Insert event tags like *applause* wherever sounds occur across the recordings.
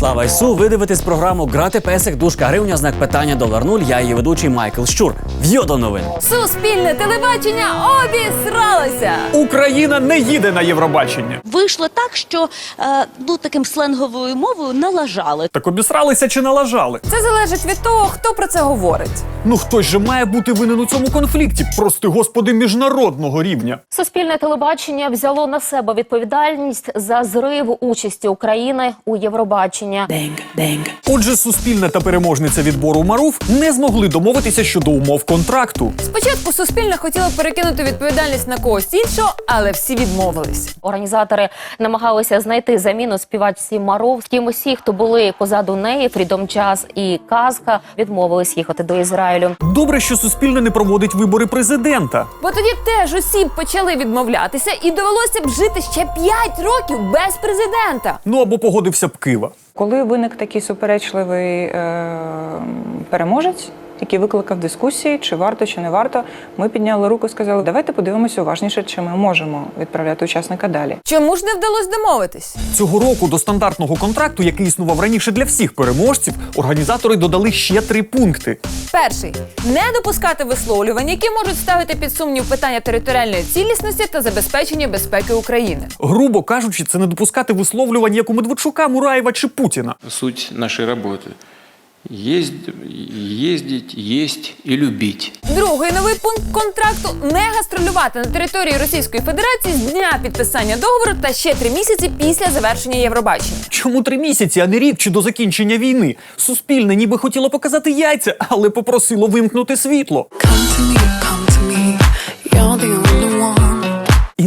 Слава Ісу! Ви дивитесь програму Грати песик, дужка гривня, знак питання долар нуль. Я її ведучий Майкл Щур. В'йо до новин. Суспільне телебачення обісралося. Україна не їде на Євробачення. Вийшло так, що е, ну таким сленговою мовою налажали. Так обісралися чи налажали? Це залежить від того, хто про це говорить. Ну хтось же має бути винен у цьому конфлікті, прости господи, міжнародного рівня. Суспільне телебачення взяло на себе відповідальність за зрив участі України у Євробачення. Отже, суспільна та переможниця відбору Маруф не змогли домовитися щодо умов контракту. Спочатку суспільне хотіло перекинути відповідальність на когось іншого, але всі відмовились. Організатори намагалися знайти заміну співачці Маров. Втім, усі, хто були позаду неї, Фрідом Час і Казка, відмовились їхати до Ізраїлю. Добре, що суспільне не проводить вибори президента. Бо тоді теж усі б почали відмовлятися, і довелося б жити ще 5 років без президента. Ну або погодився б Кива. Коли виник такий суперечливий е, переможець, який викликав дискусії, чи варто, чи не варто, ми підняли руку і сказали, давайте подивимося уважніше, чи ми можемо відправляти учасника далі. Чому ж не вдалося домовитись? Цього року до стандартного контракту, який існував раніше для всіх переможців, організатори додали ще три пункти. Перший не допускати висловлювань, які можуть ставити під сумнів питання територіальної цілісності та забезпечення безпеки України. Грубо кажучи, це не допускати висловлювань як у Медведчука, Мураєва чи Путіна. суть нашей работы. Есть, ездить, есть і любіть. Другий новий пункт контракту не гастролювати на території Російської Федерації з дня підписання договору та ще три місяці після завершення Євробачення. Чому три місяці, а не рік чи до закінчення війни? Суспільне ніби хотіло показати яйця, але попросило вимкнути світло.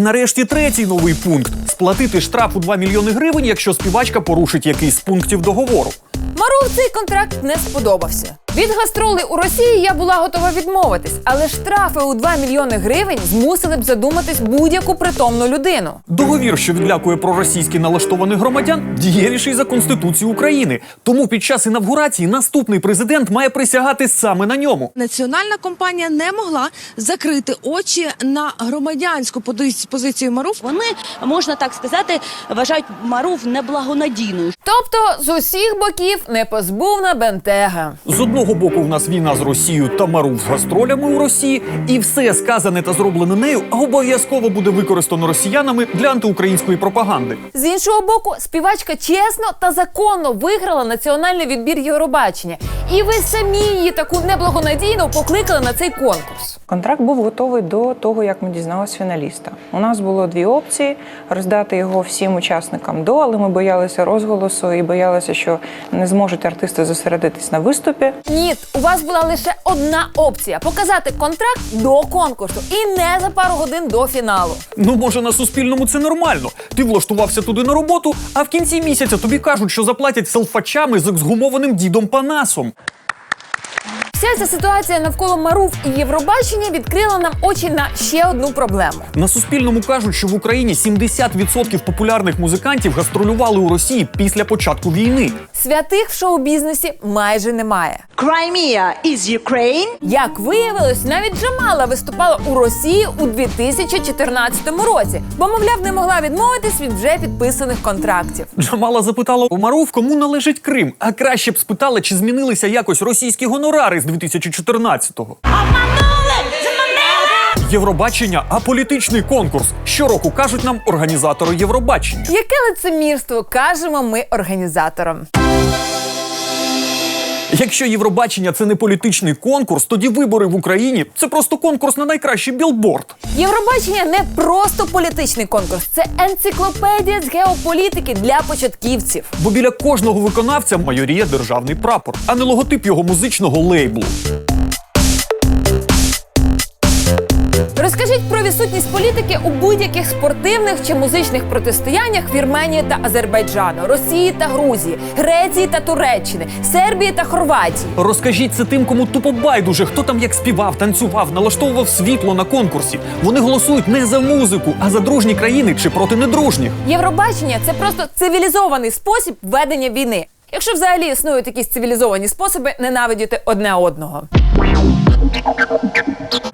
Нарешті третій новий пункт сплатити штраф у 2 мільйони гривень, якщо співачка порушить якийсь з пунктів договору. Мару цей контракт не сподобався. Від гастролей у Росії я була готова відмовитись, але штрафи у 2 мільйони гривень змусили б задуматись будь-яку притомну людину. Договір, що відлякує проросійськи налаштованих громадян, дієвіший за конституцію України. Тому під час інавгурації наступний президент має присягати саме на ньому. Національна компанія не могла закрити очі на громадянську пози- позицію Маруф. Вони можна так сказати, вважають Марув неблагонадійною. Тобто з усіх боків непозбувна бентега. З одного боку, в нас війна з Росією та Марув з гастролями у Росії, і все сказане та зроблене нею обов'язково буде використано росіянами для антиукраїнської пропаганди. З іншого боку, співачка чесно та законно виграла національний відбір Євробачення. І ви самі її таку неблагонадійно покликали на цей конкурс. Контракт був готовий до того, як ми дізналися фіналіста. У нас було дві опції: роздати його всім учасникам до, але ми боялися розголосу і боялися, що не зможуть артисти зосередитись на виступі. Ні, у вас була лише одна опція показати контракт до конкурсу і не за пару годин до фіналу. Ну, може, на суспільному це нормально. Ти влаштувався туди на роботу, а в кінці місяця тобі кажуть, що заплатять селфачами з ексгумованим дідом Панасом. Вся ця ситуація навколо Марув і Євробачення відкрила нам очі на ще одну проблему. На суспільному кажуть, що в Україні 70% популярних музикантів гастролювали у Росії після початку війни. Святих в шоу-бізнесі майже немає. Crimea is Ukraine. Як виявилось, навіть Джамала виступала у Росії у 2014 році, бо, мовляв, не могла відмовитись від вже підписаних контрактів. Джамала запитала у Марув, кому належить Крим, а краще б спитала, чи змінилися якось російські гонорари з 2014-го. Євробачення аполітичний конкурс. Щороку кажуть нам організатори Євробачення. Яке лицемірство кажемо ми організаторам? Якщо Євробачення це не політичний конкурс, тоді вибори в Україні це просто конкурс на найкращий білборд. Євробачення не просто політичний конкурс, це енциклопедія з геополітики для початківців. Бо біля кожного виконавця майоріє державний прапор, а не логотип його музичного лейблу. Розкажіть про відсутність політики у будь-яких спортивних чи музичних протистояннях Вірменії та Азербайджану, Росії та Грузії, Греції та Туреччини, Сербії та Хорватії. Розкажіть це тим, кому тупо байдуже, хто там як співав, танцював, налаштовував світло на конкурсі. Вони голосують не за музику, а за дружні країни чи проти недружніх. Євробачення це просто цивілізований спосіб ведення війни. Якщо взагалі існують якісь цивілізовані способи ненавидіти одне одного.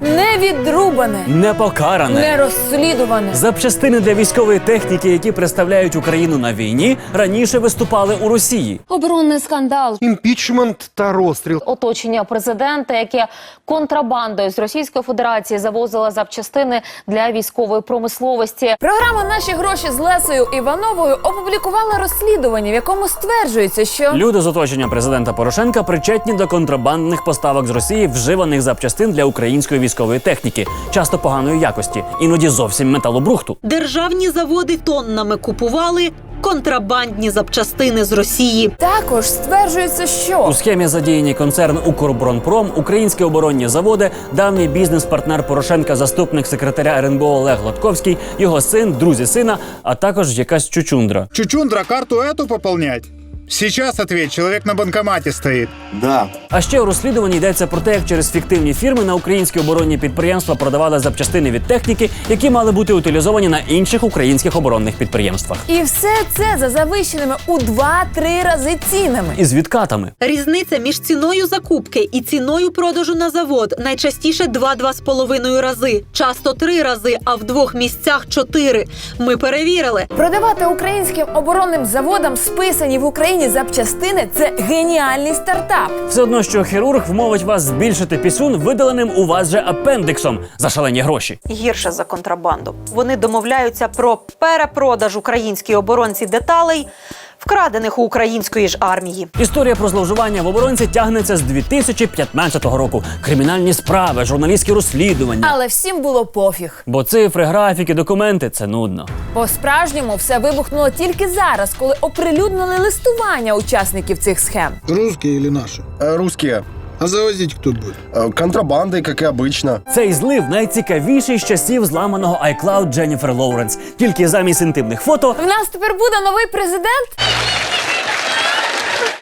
Не невідрубане, Не покаране. нерозслідуване. Запчастини для військової техніки, які представляють Україну на війні, раніше виступали у Росії. Оборонний скандал. Імпічмент та розстріл. Оточення президента, яке контрабандою з Російської Федерації завозило запчастини для військової промисловості. Програма Наші гроші з Лесою Івановою опублікувала розслідування, в якому стверджується, що Люди з оточення президента Порошенка причетні до контрабандних поставок з Росії вживаних запчастин для української військової техніки, часто поганої якості, іноді зовсім металобрухту. Державні заводи тоннами купували контрабандні запчастини з Росії. також стверджується, що У схемі задіяні концерн Укроборонпром, українські оборонні заводи, давній бізнес-партнер Порошенка, заступник секретаря РНБО Олег Гладковський, його син, друзі сина, а також якась чучундра. Чучундра, карту эту пополнять? Сейчас ответь, человек на банкомате стоит. Да. А ще у розслідуванні йдеться про те, як через фіктивні фірми на українські оборонні підприємства продавали запчастини від техніки, які мали бути утилізовані на інших українських оборонних підприємствах. і все це за завищеними у 2-3 рази цінами. І з відкатами. Різниця між ціною закупки і ціною продажу на завод найчастіше 2-2,5 рази, часто 3 рази, а в двох місцях 4. Ми перевірили. Продавати українським оборонним заводам списані в Україні запчастини це геніальний стартап. Все одно, що хірург вмовить вас збільшити пісюн видаленим у вас же апендиксом за шалені гроші. Гірше за контрабанду. Вони домовляються про перепродаж українській оборонці деталей, вкрадених у української ж армії. Історія про зловживання в оборонці тягнеться з 2015 року. Кримінальні справи, журналістські розслідування. Але всім було пофіг. Бо цифри, графіки, документи це нудно. По-справжньому все вибухнуло тільки зараз, коли оприлюднили листування учасників цих схем. Русські чи наші? Русские. А завозить кто будет? Контрабандой, как и обычно. Цей злив найцікавіший з часів зламаного iCloud Дженніфер Лоуренс. Тільки замість інтимних фото В нас тепер буде новий президент.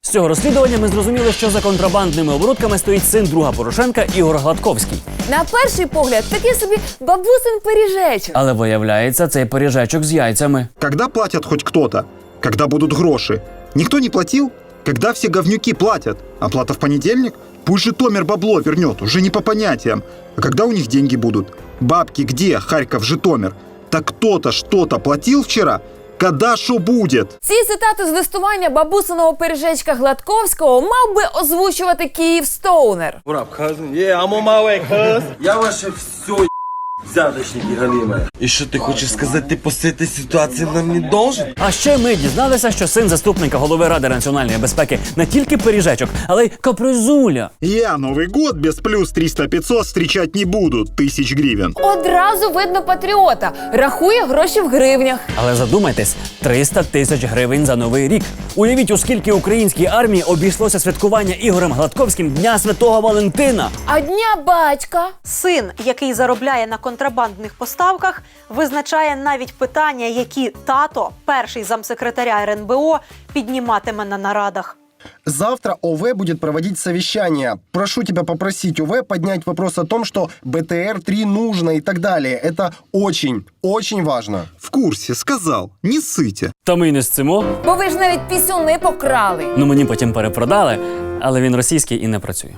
з цього розслідування ми зрозуміли, що за контрабандними оборудками стоїть син друга Порошенка Ігор Гладковський. На перший погляд, такий собі бабусин пиріжечок. Але виявляється, цей пиріжечок з яйцями. Когда платят хоть кто-то? Когда будут гроши? Никто не платил? Когда все говнюки платят? Оплата в понедельник? Пусть же Томер бабло вернет, уже не по понятиям. А когда у них деньги будут? Бабки где, Харьков, Житомир? Так кто-то что-то платил вчера? Когда что будет? Ці цитати з листування бабусиного пиріжечка Гладковського мав би озвучувати Київ Стоунер. Я ваше все взяточники галимые. И что ты хочешь сказать, ты после этой ситуации нам не должен? А ще ми дізналися, що син заступника голови Ради національної безпеки не тільки пиріжечок, але й капризуля. Я Новый год без плюс 300-500 встречать не буду, тысяч гривен. Одразу видно патріота. Рахує гроші в гривнях. Але задумайтесь, 300 тисяч гривень за новий рік. Уявіть, у скільки українській армії обійшлося святкування Ігорем Гладковським Дня Святого Валентина. А дня батька. Син, який заробляє на контрабандних поставках, визначає навіть питання, які тато, перший замсекретаря РНБО, підніматиме на нарадах. Завтра ОВ будет проводить совещание. Прошу тебя попросить ОВ поднять вопрос о том, что БТР-3 нужно и так далее. Это очень, очень важно. В курсе, сказал, не ссыте. Та ми й не сцимо. Бо ви ж навіть пісюни покрали. Ну мені потім перепродали, але він російський і не працює.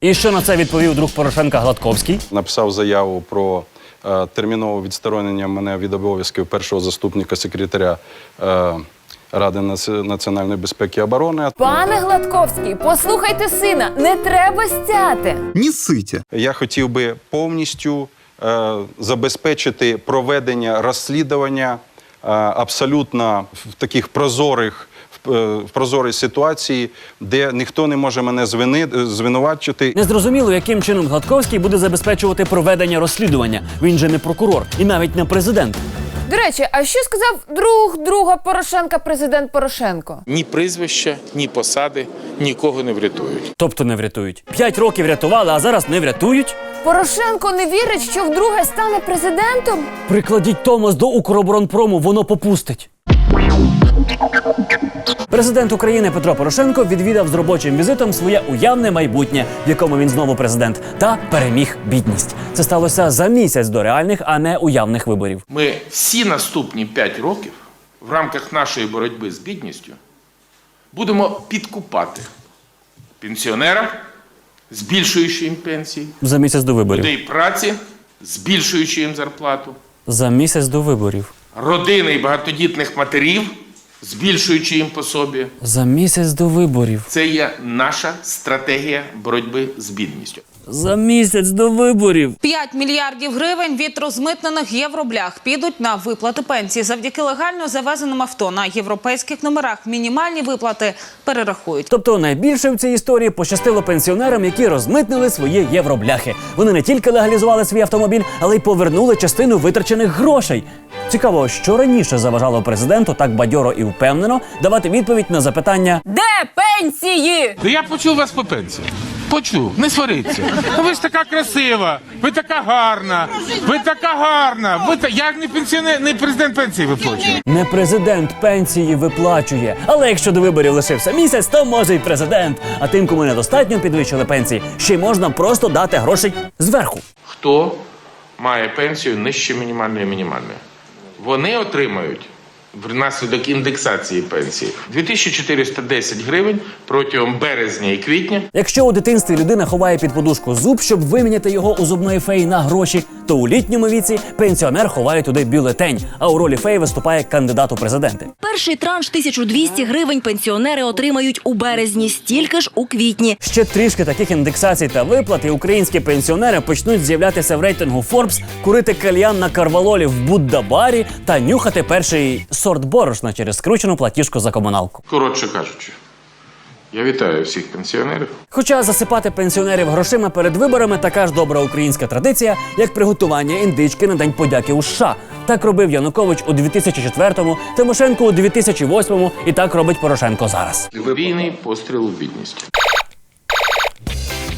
І що на це відповів друг Порошенка Гладковський? написав заяву про е, термінове відсторонення мене від обов'язків першого заступника секретаря е, Ради національної безпеки і оборони. Пане Гладковський, послухайте сина, не треба стяти. Не ссыте. Я хотів би повністю е, забезпечити проведення розслідування е, абсолютно в таких прозорих. В, е, прозорій ситуації, де ніхто не може мене звини, звинувачити. Незрозуміло, яким чином Гладковський буде забезпечувати проведення розслідування. Він же не прокурор і навіть не президент. До речі, а що сказав друг друга Порошенка, президент Порошенко? Ні прізвища, ні посади нікого не врятують. Тобто не врятують. П'ять років рятували, а зараз не врятують. Порошенко не вірить, що вдруге стане президентом? Прикладіть Томас до Укроборонпрому, воно попустить. Президент України Петро Порошенко відвідав з робочим візитом своє уявне майбутнє, в якому він знову президент, та переміг бідність. Це сталося за місяць до реальних, а не уявних виборів. Ми всі наступні 5 років в рамках нашої боротьби з бідністю будемо підкупати пенсіонера, збільшуючи їм пенсії, За місяць до виборів. людей праці, збільшуючи їм зарплату, За місяць до виборів. родини і багатодітних матерів, збільшуючи їм по собі. За місяць до виборів. Це є наша стратегія боротьби з бідністю. За місяць до виборів. 5 мільярдів гривень від розмитнених євроблях підуть на виплати пенсії. Завдяки легально завезеним авто на європейських номерах мінімальні виплати перерахують. Тобто найбільше в цій історії пощастило пенсіонерам, які розмитнили свої євробляхи. Вони не тільки легалізували свій автомобіль, але й повернули частину витрачених грошей. Цікаво, що раніше заважало президенту так бадьоро і впевнено давати відповідь на запитання Де пенсії? Та я почув вас по пенсії. Почув, не сваріться. Ну, ви ж така красива, ви така гарна, ви така гарна. Ви та як не пенсіонер, не президент пенсії виплачує. не президент пенсії виплачує. Але якщо до виборів лишився місяць, то може й президент. А тим, кому недостатньо підвищили пенсії, ще й можна просто дати грошей зверху. Хто має пенсію нижче мінімальної мінімальної? Вони отримають внаслідок індексації пенсії 2410 гривень протягом березня і квітня. Якщо у дитинстві людина ховає під подушку зуб, щоб виміняти його у зубної феї на гроші, то у літньому віці пенсіонер ховає туди бюлетень, а у ролі феї виступає кандидат у президенти. Перший транш 1200 гривень пенсіонери отримають у березні, стільки ж у квітні. Ще трішки таких індексацій та виплат, і українські пенсіонери почнуть з'являтися в рейтингу Forbes, курити кальян на карвалолі в Будда-барі та нюхати перший сорт борошна через скручену платіжку за комуналку. Коротше кажучи, я вітаю всіх пенсіонерів. Хоча засипати пенсіонерів грошима перед виборами така ж добра українська традиція, як приготування індички на день подяки у США. Так робив Янукович у 2004-му, Тимошенко у 2008-му і так робить Порошенко зараз. Війний постріл у бідність.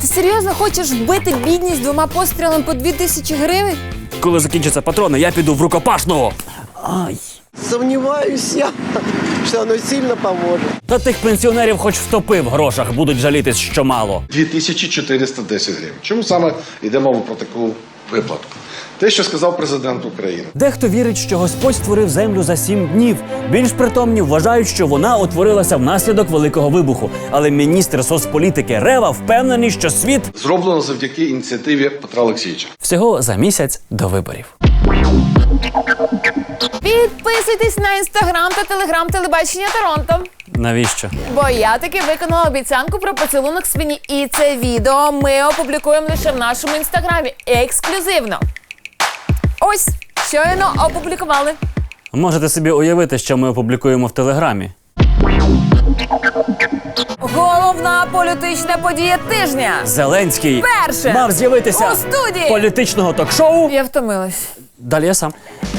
Ти серйозно хочеш вбити бідність двома пострілами по дві тисячі гривень? Коли закінчаться патрони, я піду в рукопашного. Ай. Сомневаюсь я, что оно сильно поможет. Та тих пенсіонерів хоч втопи в грошах, будуть жалітись, що мало. 2410 гривень. Чому саме йде мова про таку виплату? Те, що сказав президент України. Дехто вірить, що Господь створив землю за сім днів. Більш притомні вважають, що вона утворилася внаслідок великого вибуху. Але міністр соцполітики Рева впевнений, що світ Зроблено завдяки ініціативі Петра Олексійовича. всього за місяць до виборів. Підписуйтесь на інстаграм та телеграм телебачення Торонто. Навіщо? Бо я таки виконала обіцянку про поцілунок свині. І це відео ми опублікуємо лише в нашому інстаграмі ексклюзивно. Ось щойно опублікували. Можете собі уявити, що ми опублікуємо в телеграмі. Головна політична подія тижня. Зеленський Перше мав з'явитися у студії політичного ток-шоу. Я втомилась. Далі я сам.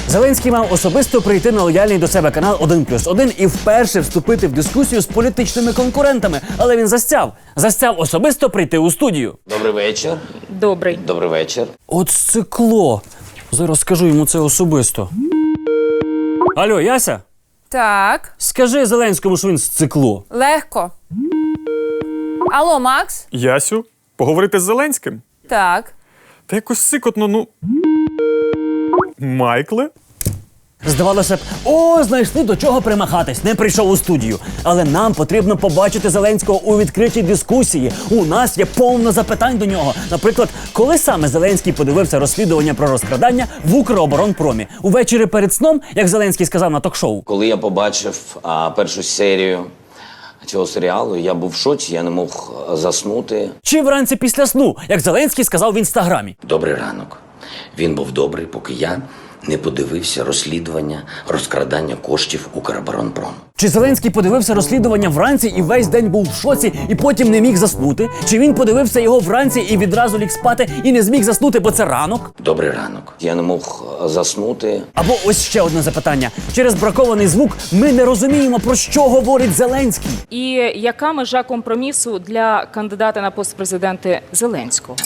Зеленський мав особисто прийти на лояльний до себе канал 1 плюс 1 і вперше вступити в дискусію з політичними конкурентами. Але він застяв. Застяв особисто прийти у студію. Добрий вечір. Добрий. Добрий вечір. От сцикло. Зараз скажу йому це особисто. Алло, Яся? Так, Скажи Зеленському, що він сцикло. легко. Алло, Макс? Ясю, поговорити з Зеленським? Так. Та якось сикотно, ну. Майкле? Здавалося б, о, знайшли до чого примахатись, не прийшов у студію. Але нам потрібно побачити Зеленського у відкритій дискусії. У нас є повно запитань до нього. Наприклад, коли саме Зеленський подивився розслідування про розкрадання в Укроборонпромі? Увечері перед сном, як Зеленський сказав на ток-шоу. Коли я побачив а, першу серію цього серіалу, я був в шоці, я не мог заснути. Чи вранці після сну, як Зеленський сказав в інстаграмі. Добрий ранок. Він був добрий, поки я не подивився розслідування розкрадання коштів Укроборонпром. Чи Зеленський подивився розслідування вранці і весь день був в шоці і потім не міг заснути? Чи він подивився його вранці і відразу ліг спати і не зміг заснути, бо це ранок? Добрий ранок. Я не мог заснути. Або ось ще одне запитання: через бракований звук ми не розуміємо про що говорить Зеленський. І яка межа компромісу для кандидата на пост президента Зеленського?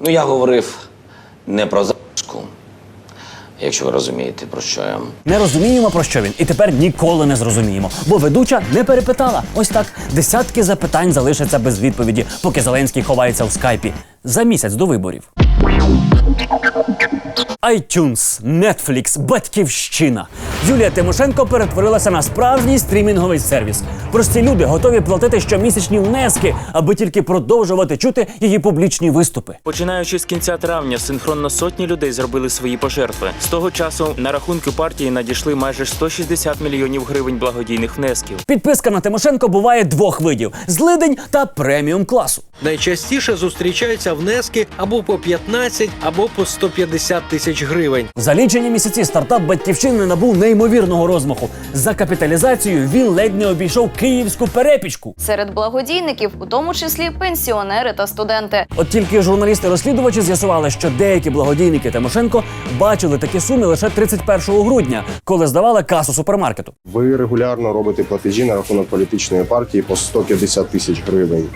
Ну, я говорив не про зашку, якщо ви розумієте, про що я. Не розуміємо про що він, і тепер ніколи не зрозуміємо. Бо ведуча не перепитала. Ось так десятки запитань залишаться без відповіді, поки Зеленський ховається в скайпі за місяць до виборів. iTunes, Netflix, Батьківщина. Юлія Тимошенко перетворилася на справжній стрімінговий сервіс. Прості люди готові платити щомісячні внески, аби тільки продовжувати чути її публічні виступи. Починаючи з кінця травня, синхронно сотні людей зробили свої пожертви. З того часу на рахунки партії надійшли майже 160 мільйонів гривень благодійних внесків. Підписка на Тимошенко буває двох видів: злидень та преміум класу. Найчастіше зустрічаються внески або по 15, або по 150 тисяч гривень. За лічені місяці стартап батьківщини набув неймовірного розмаху. За капіталізацією він ледь не обійшов київську перепічку. Серед благодійників, у тому числі пенсіонери та студенти. От тільки журналісти-розслідувачі з'ясували, що деякі благодійники Тимошенко бачили такі суми лише 31 грудня, коли здавали касу супермаркету. Ви регулярно робите платежі на рахунок політичної партії по 150 тисяч гривень.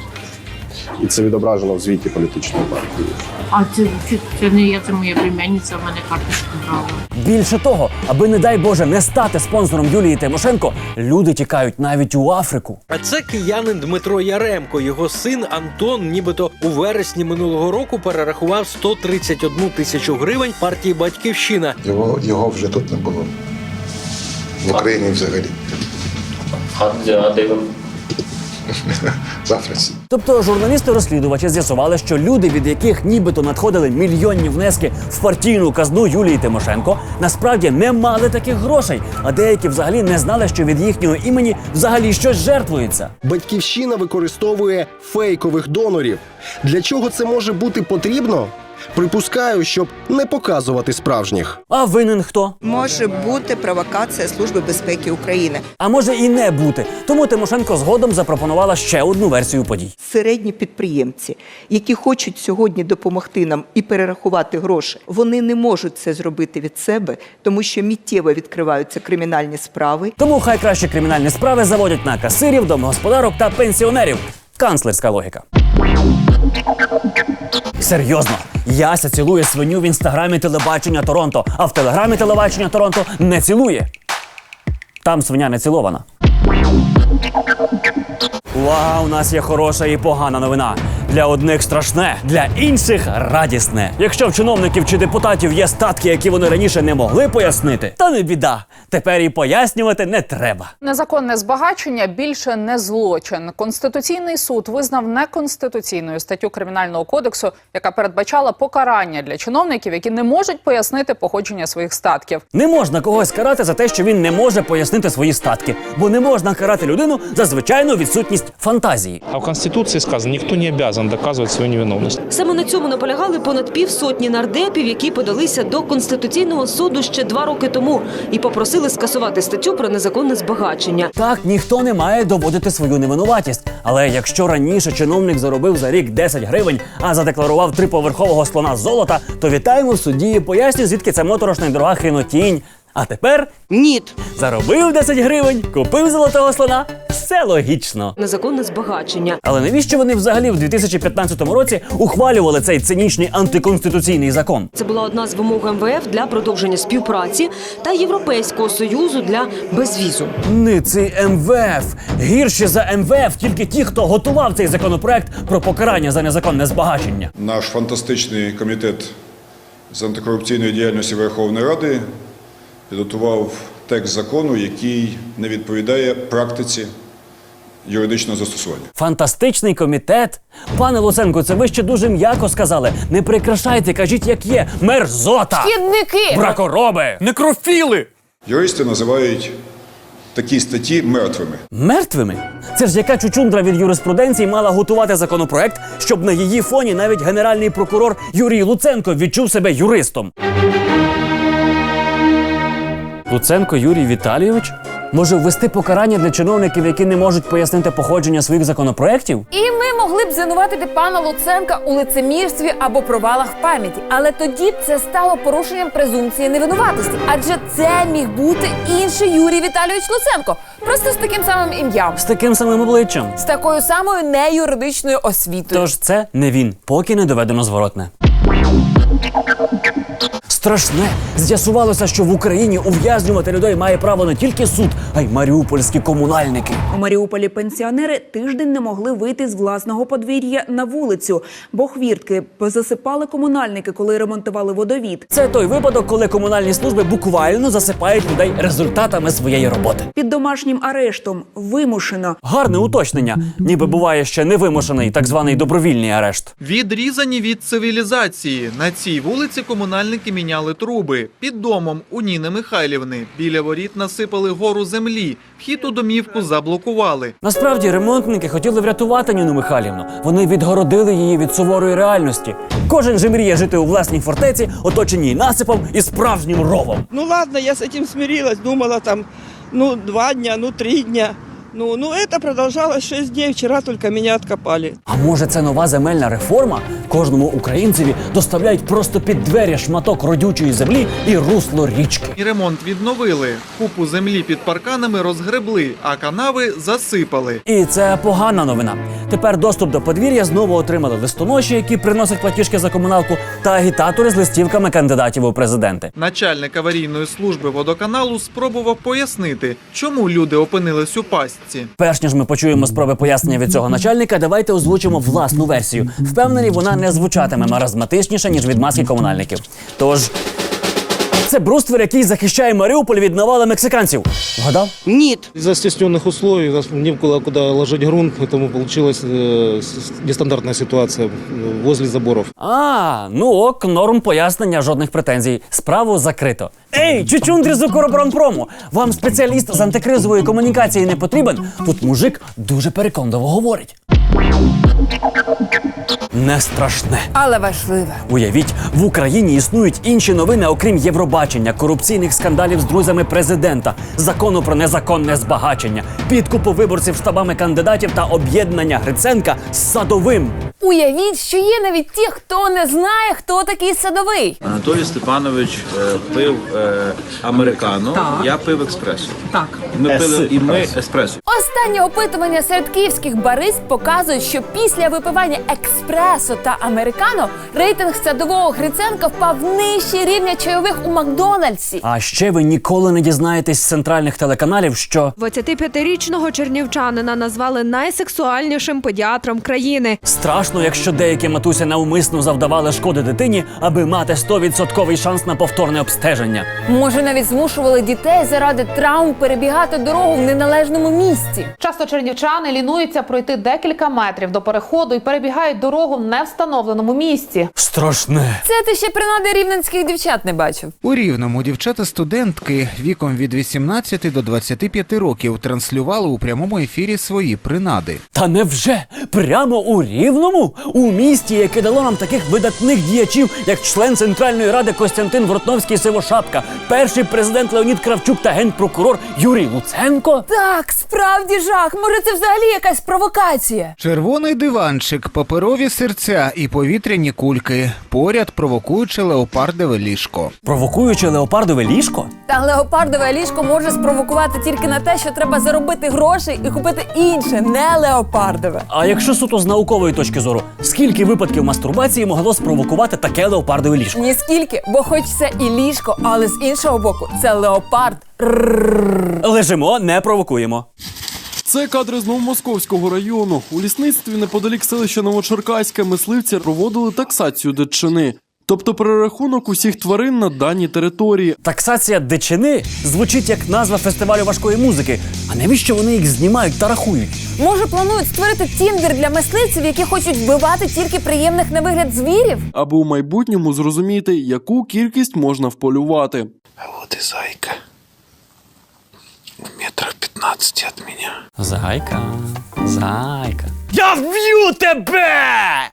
І це відображено в звіті політичної партії. А це, це, це не я, це моя племянниця, в мене карточку брала. Більше того, аби не дай Боже не стати спонсором Юлії Тимошенко, люди тікають навіть у Африку. А це киянин Дмитро Яремко. Його син Антон, нібито у вересні минулого року перерахував 131 тисячу гривень партії Батьківщина. Його, його вже тут не було. В Україні взагалі. А де ви? *laughs* В Африці. Тобто журналісти-розслідувачі з'ясували, що люди, від яких нібито надходили мільйонні внески в партійну казну Юлії Тимошенко, насправді не мали таких грошей, а деякі взагалі не знали, що від їхнього імені взагалі щось жертвується. Батьківщина використовує фейкових донорів. Для чого це може бути потрібно? Припускаю, щоб не показувати справжніх. А винен хто? Може бути провокація Служби безпеки України. А може і не бути. Тому Тимошенко згодом запропонувала ще одну версію подій. Середні підприємці, які хочуть сьогодні допомогти нам і перерахувати гроші, вони не можуть це зробити від себе, тому що миттєво відкриваються кримінальні справи. Тому хай краще кримінальні справи заводять на касирів, домогосподарок та пенсіонерів. Канцлерська логіка. Серйозно, Яся цілує свиню в інстаграмі телебачення Торонто, а в телеграмі телебачення Торонто не цілує. Там свиня не цілована. Увага, у нас є хороша і погана новина. Для одних страшне, для інших радісне. Якщо в чиновників чи депутатів є статки, які вони раніше не могли пояснити, то не біда. Тепер і пояснювати не треба. Незаконне збагачення більше не злочин. Конституційний суд визнав неконституційною статтю кримінального кодексу, яка передбачала покарання для чиновників, які не можуть пояснити походження своїх статків. Не можна когось карати за те, що він не може пояснити свої статки, бо не можна карати людину за звичайну відсутність фантазії. А в Конституции сказано, никто не обязан доказывать свою невиновность. Саме на цьому наполягали понад півсотні нардепів, які подалися до конституційного суду ще два роки тому і попросили скасувати статтю про незаконне збагачення. Так ніхто не має доводити свою невинуватість. Але якщо раніше чиновник заробив за рік 10 гривень, а задекларував триповерхового слона з золота, то вітаємо в суді і поясню, звідки це моторошна дорога хрінотінь. А тепер ні. Заробив 10 гривень, купив золотого слона. Все логічно. Незаконне збагачення. Але навіщо вони взагалі в 2015 році ухвалювали цей цинічний антиконституційний закон? Це була одна з вимог МВФ для продовження співпраці та Європейського союзу для безвізу. Ниці МВФ. Гірші за МВФ тільки ті, хто готував цей законопроект про покарання за незаконне збагачення. Наш фантастичний комітет з антикорупційної діяльності Верховної Ради підготував текст закону, який не відповідає практиці юридичного застосування. Фантастичний комітет. Пане Луценко, це ви ще дуже м'яко сказали. Не прикрашайте, кажіть, як є. Мерзота! Шкідники! Бракороби! Некрофіли! Юристи називають такі статті мертвими. Мертвими? Це ж яка чучундра від юриспруденції мала готувати законопроект, щоб на її фоні навіть генеральний прокурор Юрій Луценко відчув себе юристом. Луценко Юрій Віталійович може ввести покарання для чиновників, які не можуть пояснити походження своїх законопроєктів? І ми могли б звинуватити пана Луценка у лицемірстві або провалах в пам'яті. Але тоді б це стало порушенням презумпції невинуватості. Адже це міг бути інший Юрій Віталійович Луценко, просто з таким самим ім'ям, З таким самим обличчям. з такою самою неюридичною освітою. Тож це не він, поки не доведено зворотне. Страшне. З'ясувалося, що в Україні ув'язнювати людей має право не тільки суд, а й маріупольські комунальники. У Маріуполі пенсіонери тиждень не могли вийти з власного подвір'я на вулицю, бо хвіртки позасипали комунальники, коли ремонтували водовід. Це той випадок, коли комунальні служби буквально засипають людей результатами своєї роботи. Під домашнім арештом вимушено. Гарне уточнення, ніби буває ще невимушений так званий добровільний арешт. Відрізані від цивілізації. На цій вулиці комунальники міняли труби. Під домом у Ніни Михайлівни біля воріт насипали гору землі. Вхід у домівку заблокували. Насправді ремонтники хотіли врятувати Ніну Михайлівну. Вони відгородили її від суворої реальності. Кожен же мріє жити у власній фортеці, оточеній насипом і справжнім ровом. Ну ладно, я с этим смирилась, думала там, ну, два дня, ну, три дня. Ну, ну, это продолжалось шесть дней, вчера только меня откопали. А може, це нова земельна реформа? Кожному українцеві доставляють просто під двері шматок родючої землі і русло річки. І ремонт відновили. Купу землі під парканами розгребли, а канави засипали. І це погана новина. Тепер доступ до подвір'я знову отримали листоноші, які приносять платіжки за комуналку, та агітатори з листівками кандидатів у президенти. Начальник аварійної служби водоканалу спробував пояснити, чому люди опинились у пастці. Перш ніж ми почуємо спроби пояснення від цього начальника, давайте озвучимо власну версію. Впевнені, вона не звучатиме маразматичніше, ніж від маски комунальників. Тож. Це бруствер, який захищає Маріуполь від навали мексиканців. Вгадав? Нет. Из-за стесненных условий у нас не было куда ложить грунт, поэтому получилась э, с- нестандартная ситуация э, возле заборов. А, ну ок, норм пояснення, жодних претензій. Справу закрито. Ей, чучундрі з Укроборонпрому! Вам спеціаліст з антикризової комунікації не потрібен? Тут мужик дуже переконливо говорить. Не страшне. Але важливе. Уявіть, в Україні існують інші новини, окрім Євробачення, корупційних скандалів з друзями президента, закону про незаконне збагачення, підкупу виборців штабами кандидатів та об'єднання Гриценка з садовим. Уявіть, що є навіть ті, хто не знає, хто такий садовий. Анатолій Степанович е, пив е, американо, Так. я пив експресо. Так. Ми пили і ми еспресо. Останні опитування серед київських барист показують, що після випивання експресо та американо рейтинг садового Гриценка впав нижче рівня чайових у Макдональдсі. А ще ви ніколи не дізнаєтесь з центральних телеканалів, що 25-річного чернівчанина назвали найсексуальнішим педіатром країни. страшно, якщо деякі матусі навмисно завдавали шкоди дитині, аби мати 100% шанс на повторне обстеження. Може, навіть змушували дітей заради травм перебігати дорогу в неналежному місці. Часто чернівчани лінуються пройти декілька метрів до переходу і перебігають дорогу в невстановленому місці. Страшне. Це ти ще принади рівненських дівчат не бачив. У Рівному дівчата-студентки віком від 18 до 25 років транслювали у прямому ефірі свої принади. Та невже прямо у рівному? У місті, яке дало нам таких видатних діячів, як член Центральної ради Костянтин Воротновський Сивошапка, перший президент Леонід Кравчук та генпрокурор Юрій Луценко? Так, справді жах. Може, це взагалі якась провокація. Червоний диванчик, паперові серця і повітряні кульки. Поряд провокуючи леопардове ліжко. Провокуючи леопардове ліжко? Та леопардове ліжко може спровокувати тільки на те, що треба заробити грошей і купити інше, не леопардове. А якщо суто з наукової точки зору, скільки випадків мастурбації могло спровокувати таке леопардове ліжко? Ніскільки, бо хоч це і ліжко, але з іншого боку, це леопард. Лежимо, не провокуємо. Це кадри з Новомосковського району. У лісництві неподалік селища Новочеркаське мисливці проводили таксацію дичини, тобто перерахунок усіх тварин на даній території. Таксація дичини звучить як назва фестивалю важкої музики. А навіщо вони їх знімають та рахують? Може, планують створити тіндер для мисливців, які хочуть вбивати тільки приємних на вигляд звірів? Аби у майбутньому зрозуміти, яку кількість можна вполювати. Вот и зайка. Метрах 15 от меня. Зайка, зайка. Я вб'ю тебе!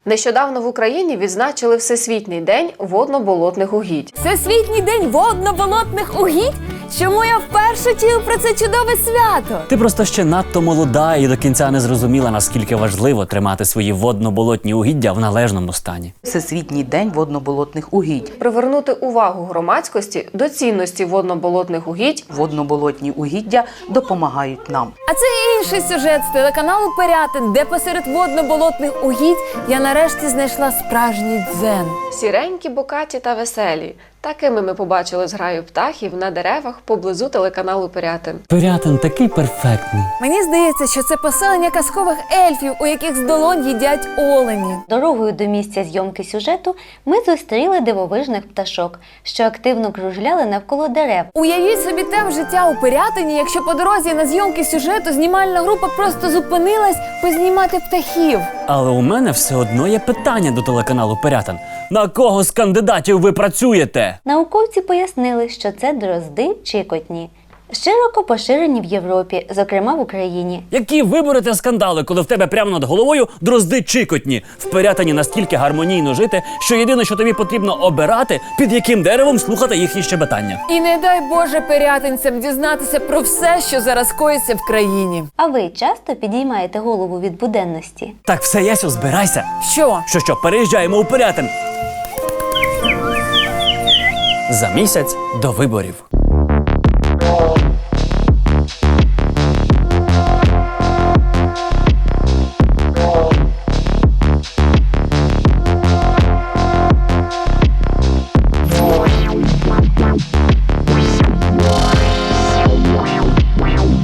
Нещодавно в Україні відзначили Всесвітній день водно-болотних угідь. Всесвітній день водно-болотних угідь? Чому я вперше чую про це чудове свято? Ти просто ще надто молода і до кінця не зрозуміла, наскільки важливо тримати свої водно-болотні угіддя в належному стані. Всесвітній день водно-болотних угідь. Привернути увагу громадськості до цінності водно-болотних угідь. Водно-болотні угіддя допомагають нам. А це інший сюжет з телеканалу Пирятин, де посеред водно-болотних угідь я нарешті знайшла справжній дзен. Сіренькі, бокаті та веселі. Такими ми побачили зграю птахів на деревах поблизу телеканалу Пирятин. Пирятин такий перфектний. Мені здається, що це поселення казкових ельфів, у яких з долонь їдять олені. Дорогою до місця зйомки сюжету ми зустріли дивовижних пташок, що активно кружляли навколо дерев. Уявіть собі темп життя у Пирятині, якщо по дорозі на зйомки сюжету знімальна група просто зупинилась познімати птахів. Але у мене все одно є питання до телеканалу Пирятин. На кого з кандидатів ви працюєте? Науковці пояснили, що це дрозди чикотні, широко поширені в Європі, зокрема в Україні. Які виборите скандали, коли в тебе прямо над головою дрозди чикотні? В настільки гармонійно жити, що єдине, що тобі потрібно обирати, під яким деревом слухати їхні щебетання. І не дай Боже пирятинцям дізнатися про все, що зараз коїться в країні. А ви часто підіймаєте голову від буденності? Так все, Ясю, збирайся. Що? Що що, переїжджаємо у Пирятин. За місяць до виборів.